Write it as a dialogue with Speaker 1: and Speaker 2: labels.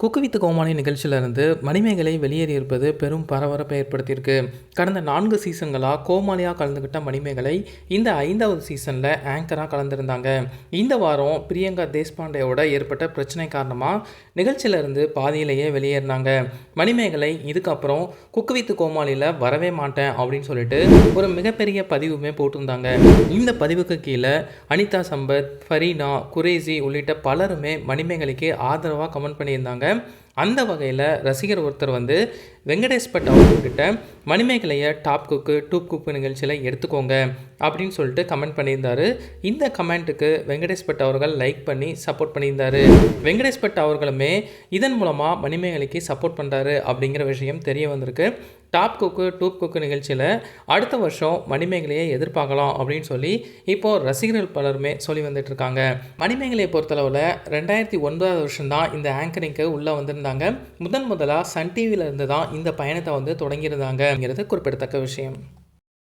Speaker 1: குக்கு with கோமாளி நிகழ்ச்சியிலிருந்து மணிமேகலை வெளியேறியிருப்பது பெரும் பரபரப்பை ஏற்படுத்தியிருக்கு. கடந்த நான்கு சீசன்களாக கோமாளியாக கலந்துக்கிட்ட மணிமேகலை இந்த ஐந்தாவது சீசனில் ஆங்கராக கலந்துருந்தாங்க. இந்த வாரம் பிரியங்கா தேஷ்பாண்டேயோட ஏற்பட்ட பிரச்சனை காரணமாக நிகழ்ச்சியிலிருந்து பாதியிலேயே வெளியேறினாங்க. மணிமேகலை இதுக்கப்புறம் குக்கு வித்து கோமாளியில் வரவே மாட்டேன் அப்படின்னு சொல்லிட்டு ஒரு மிகப்பெரிய பதிவுமே போட்டிருந்தாங்க. இந்த பதிவுக்கு கீழே அனிதா சம்பத் ஃபரீனா குரேசி உள்ளிட்ட பலருமே மணிமேகலைக்கு ஆதரவாக கமெண்ட் பண்ணியிருந்தாங்க. சொல்லியிருக்காங்க அந்த வகையில் ரசிகர் ஒருத்தர் வந்து வெங்கடேஷ் பட் அவர்கிட்ட மணிமேகலையை டாப் குக்கு டூப் குக்கு நிகழ்ச்சியில் எடுத்துக்கோங்க அப்படின்னு சொல்லிட்டு கமெண்ட் பண்ணியிருந்தாரு. இந்த கமெண்ட்டுக்கு வெங்கடேஷ் பட் அவர்கள் லைக் பண்ணி சப்போர்ட் பண்ணியிருந்தாரு. வெங்கடேஷ் பட் அவர்களுமே இதன் மூலமாக மணிமேகலைக்கு சப்போர்ட் பண்ணுறாரு அப்படிங்கிற விஷயம் தெரிய வந்திருக்கு. டாப் குக்கு டூப் குக்கு நிகழ்ச்சியில் அடுத்த வருஷம் மணிமேகலையை எதிர்பார்க்கலாம் அப்படின்னு சொல்லி இப்போது ரசிகர்கள் பலருமே சொல்லி வந்துட்டுருக்காங்க மணிமேகலையை பொறுத்தளவில் ரெண்டாயிரத்தி ஒன்பதாவது வருஷம் தான் இந்த ஆங்கரிங்க்கு உள்ளே வந்திருந்தாங்க. முதன் முதலாக சன் டிவியில இருந்து தான் இந்த பயணத்தை வந்து தொடங்கியிருந்தாங்கங்கிறது குறிப்பிடத்தக்க விஷயம்.